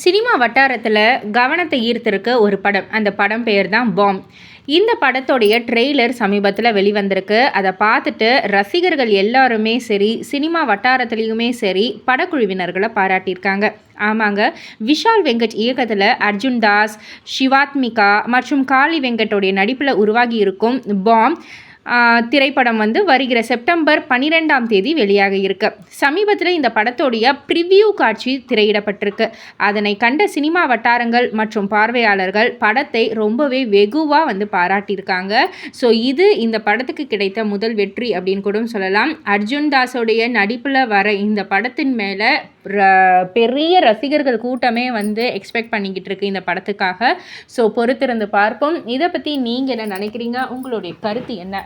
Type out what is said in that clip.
Cinema வட்டாரத்தில் கவனத்தை ஈர்த்திருக்க ஒரு படம். அந்த படம் பெயர் தான் பாம். இந்த படத்தோடைய ட்ரெய்லர் சமீபத்தில் வெளிவந்திருக்கு. அதை பார்த்துட்டு ரசிகர்கள் எல்லாருமே சரி சினிமா வட்டாரத்துலேயுமே சரி படக்குழுவினர்களை பாராட்டியிருக்காங்க. ஆமாங்க விஷால் வெங்கட் இயக்கத்தில் அர்ஜுன் தாஸ் சிவாத்மிகா மற்றும் காளி வெங்கட்டோடைய நடிப்பில் உருவாகி இருக்கும் பாம். திரைப்படம் வந்து வருகிற செப்டம்பர் பன்னிரெண்டாம் தேதி வெளியாக இருக்கு. சமீபத்தில் இந்த படத்தோடைய ப்ரிவ்யூ காட்சி திரையிடப்பட்டிருக்கு. அதனை கண்ட சினிமா வட்டாரங்கள் மற்றும் பார்வையாளர்கள் படத்தை ரொம்பவே வெகுவாக வந்து பாராட்டியிருக்காங்க. ஸோ இது இந்த படத்துக்கு கிடைத்த முதல் வெற்றி அப்படின்னு கூட சொல்லலாம். அர்ஜுன் தாஸோடைய நடிப்பில் வர இந்த படத்தின் மேலே பெரிய ரசிகர்கள் கூட்டமே வந்து எக்ஸ்பெக்ட் பண்ணிக்கிட்டு இருக்கு இந்த படத்துக்காக. ஸோ பொறுத்திருந்து பார்ப்போம். இதை பற்றி நீங்கள் என்ன நினைக்கிறீங்க? உங்களுடைய கருத்து என்ன?